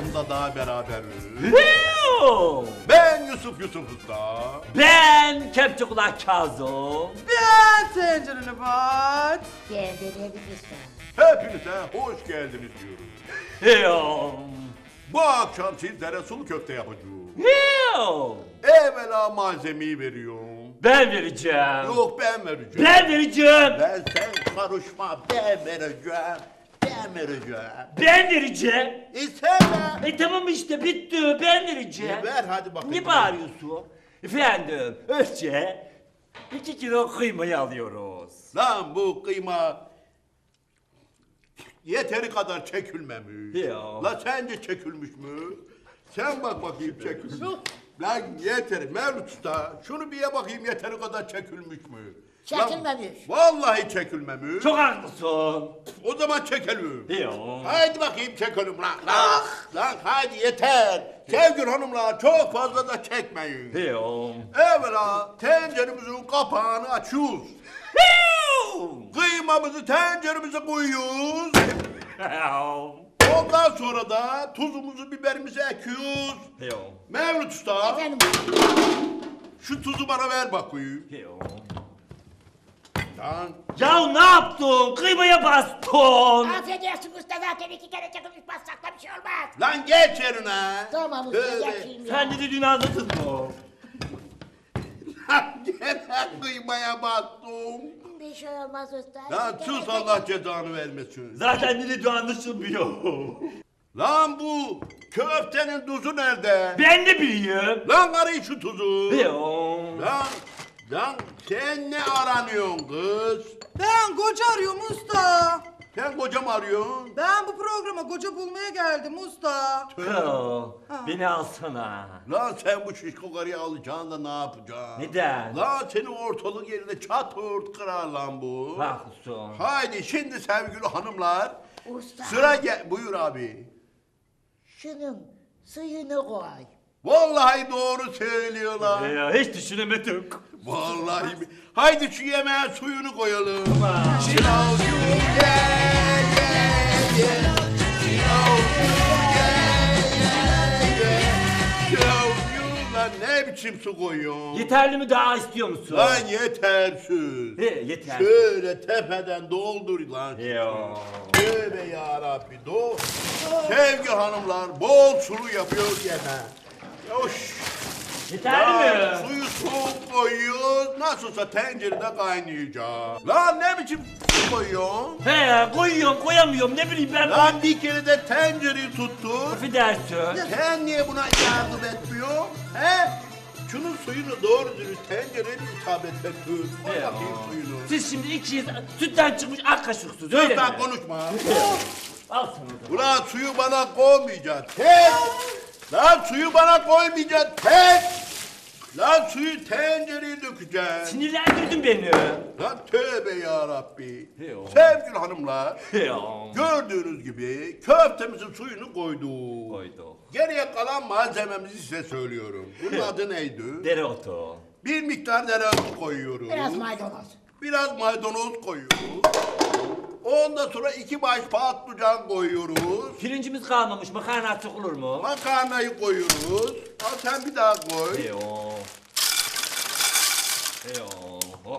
programda daha beraberiz. Ben Yusuf Yusuf Usta. Ben Kepçe Kulak Kazım. Ben tencereni bat. Hepinize hoş geldiniz diyoruz. Bu akşam sizlere sulu köfte yapacağım. Yoo! Evvela malzemeyi veriyorum. Ben vereceğim. Yok ben vereceğim. Ben vereceğim. Ben sen karışma ben vereceğim. Ben vereceğim. Ben vereceğim. E sen ver. E tamam işte bitti. Ben vereceğim. E ver hadi bakayım. Ne bağırıyorsun? Efendim, önce iki kilo kıymayı alıyoruz. Lan bu kıyma yeteri kadar çekilmemiş. Ya. La sence çekilmiş mi? Sen bak bakayım çekilmiş. Lan yeteri Mevlüt Usta şunu bir ye bakayım yeteri kadar çekilmiş mi? Lan, Çekilmemiş. vallahi çekilmemiş. Çok haklısın. O zaman çekelim. Ya. Haydi bakayım çekelim lan. Lan, lan haydi yeter. Sevgili hanımlar çok fazla da çekmeyin. Ya. Evvela tenceremizin kapağını açıyoruz. Kıymamızı tenceremize koyuyoruz. Ondan sonra da tuzumuzu biberimizi ekiyoruz. Ya. Mevlüt Usta Efendim şu tuzu bana ver bakayım. Ya. Lan Ya ne yaptın? Kıymaya bastın. affedersin usta zaten iki kere çakılmış bassak da bir şey olmaz. lan geç yerine. Tamam usta Tövbe. geçeyim ya. Sen de dediğini anladın mı? Lan gene kıymaya bastım. Bir şey olmaz usta. Lan İki sus Allah cezanı vermesin. Zaten ne dediği anlaşılmıyor. Lan bu köftenin tuzu nerede? Ben de bileyim. Lan arayın şu tuzu. Ya. Lan, lan sen ne aranıyorsun kız? Ben koca arıyorum usta. Sen kocam arıyorsun. Ben bu programa koca bulmaya geldim usta. Ya, Beni alsana. Lan sen bu şişko karıyı alacaksın da ne yapacaksın? Neden? Lan seni ortalık yerine çat ört kırar lan bu. Haklısın. Haydi şimdi sevgili hanımlar. Usta. Sıra gel... Buyur abi. Şunun suyunu koy. Vallahi doğru söylüyorlar. Ya hiç düşünemedik. Vallahi. mi? Haydi şu yemeğe suyunu koyalım. Aman. Şinavcı gel gel gel. Şinavcı gel gel gel. Şinavcı lan ne biçim su koyuyorsun? Yeterli mi daha istiyor musun? Lan yetersiz. He, yeter. Şöyle tepeden doldur lan. Ya. Tövbe yarabbi do. Sevgili hanımlar bol sulu yapıyor yeme. Hoş. Yeterli mi? suyu soğuk koyuyoruz. Nasılsa tencerede kaynayacak. Lan ne biçim su koyuyorsun? He koyuyorum koyamıyorum ne bileyim ben. Lan bir kere de tencereyi tuttur. Affedersin. Sen niye buna yardım etmiyorsun? He? Şunun suyunu doğru dürüst tencereye bir isabet et. Koy bakayım suyunu. Siz şimdi ikiyiz sütten çıkmış ak kaşıksınız öyle mi? konuşma. Al sana. Ulan suyu bana koymayacaksın. Tek. Lan suyu bana koymayacaksın. Tek. Lan suyu tencereye dökeceksin. Sinirlendirdin beni. Lan tövbe ya Rabbi. Sevgili hanımlar. Gördüğünüz gibi köftemizin suyunu koyduk. Koydu. Geriye kalan malzememizi size söylüyorum. Bunun adı neydi? Dereotu. Bir miktar dereotu koyuyoruz. Biraz maydanoz. Biraz maydanoz koyuyoruz. Ondan sonra iki baş patlıcan koyuyoruz. Pirincimiz kalmamış makarna olur mu? Makarnayı koyuyoruz. Al sen bir daha koy. Yo. Yo. Oh.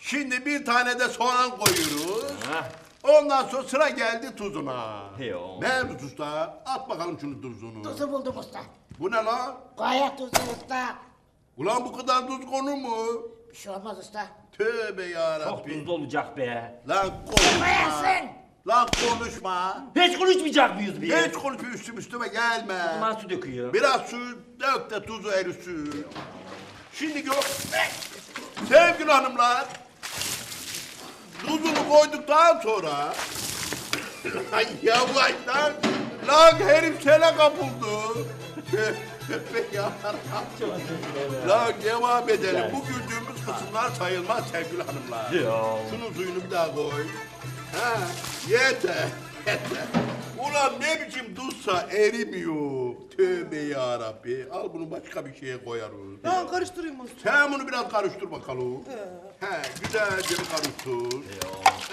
Şimdi bir tane de soğan koyuyoruz. Hah. Ondan sonra sıra geldi tuzuna. Yo. Mevlüt Usta at bakalım şunu tuzunu. Tuzu buldum usta. Bu ne lan? Gayet tuzlu usta. Ulan bu kadar tuz konur mu? Bir şey olmaz usta. Tövbe Çok yarabbi. tuzlu olacak be. Lan konuşma. Koyarsın. Lan konuşma. Hiç konuşmayacak mıyız bir? Hiç konuşma üstüm üstüme gelme. Aman su döküyor. Biraz su dök de tuzu erisin. Şimdi gör. Sevgili hanımlar. Tuzunu koyduktan sonra. Ay yavaş lan. Lan herif sene kapıldı. Yarabbim. Lan devam edelim. Bu güldüğümüz kısımlar sayılmaz sevgili hanımlar. Ya. Şunun suyunu bir daha koy. Ha, yeter. Yeter. Ulan ne biçim tuzsa erimiyor. Tövbe ya Rabbi. Al bunu başka bir şeye koyarız. Ben karıştırayım usta. Sen bunu biraz karıştır bakalım. He, güzelce bir karıştır.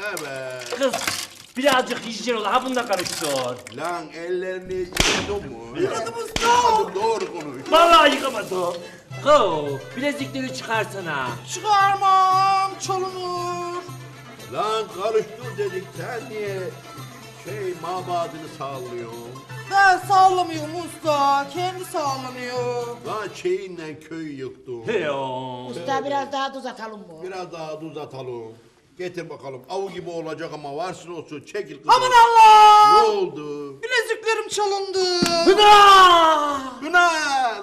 Evet. Kız Birazcık hijyen ol. Ha bunu da karıştır. Lan ellerini yıkadın mı? Yıkadım usta. Hadi doğru konuş. Vallahi yıkamadım. Go. Bilezikleri çıkarsana. Çıkarmam çalınır. Lan karıştır dedik sen niye şey mabadını sallıyorsun? Ben sallamıyorum usta. Kendi sallanıyor. Lan şeyinle köyü yıktın. Heyo. Usta biraz daha tuz atalım mı? Biraz daha tuz atalım. Getir bakalım. Avu gibi olacak ama varsın olsun. Çekil kızım. Aman Ne Allah. oldu? Bileziklerim çalındı. Bu ne?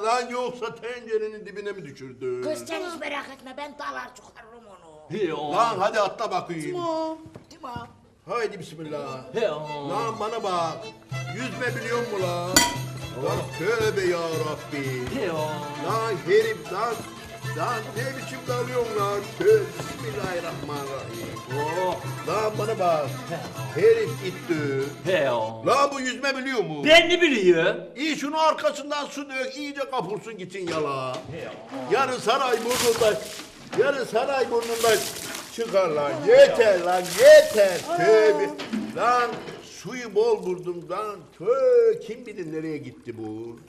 Lan yoksa tencerenin dibine mi düşürdün? Kız sen hiç merak etme ben dalar çıkarırım onu. Heyo. Lan hadi atla bakayım. Tamam. Tamam. Haydi bismillah. Heyo. Lan bana bak. Yüzme biliyor mu lan? Lan tövbe ya Rabbi. Heyo. Lan herif lan. Lan ne biçim dalıyorsun lan? Tövbe bismillahirrahmanirrahim. Oh. Lan bana bak. Herif gitti. Heyo. Lan bu yüzme biliyor mu? Ben ne biliyorum? İyi şunu arkasından su dök, iyice kapulsun gitsin yala. Yarın saray burnunda, yarın saray burnunda çıkar lan. Yeter lan, yeter. Tövbe. Lan suyu bol vurdum lan. Tö, kim bilir nereye gitti bu?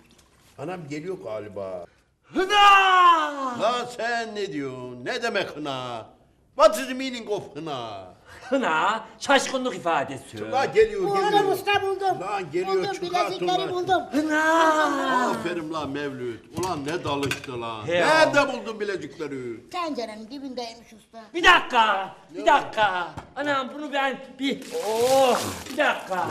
Anam geliyor galiba. Hıda! Lan sen ne diyorsun? Ne demek hına? What is the meaning of hına? Hına şaşkınlık ifadesi. Lan geliyor, Buldum geliyor. usta buldum. Lan geliyor, buldum çıkartın bilezikleri lan. buldum. Hına! Aferin lan Mevlüt. Ulan ne dalıştı lan. He. Nerede buldun bilezikleri? Tencerenin dibindeymiş usta. Bir dakika, bir dakika. Anam bunu ben bir... Oh, bir dakika,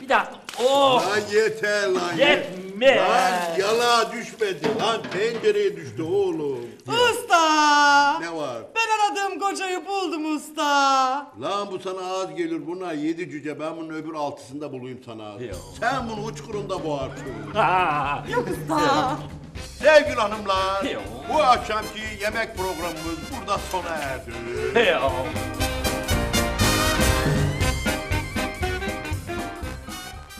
bir dakika. Oh, Lan yeter lan. Yetme. Lan yala düşmedi. Lan tencereye düştü oğlum. Usta. Ne var? Ben aradığım kocayı buldum usta. Lan bu sana az gelir. Bunlar yedi cüce. Ben bunun öbür altısında bulayım sana. Yok. Sen bunu uçkurunda boğarsın. ha. Usta. Sevgili hanımlar. Yok. Bu akşamki yemek programımız burada sona erdi. Oh.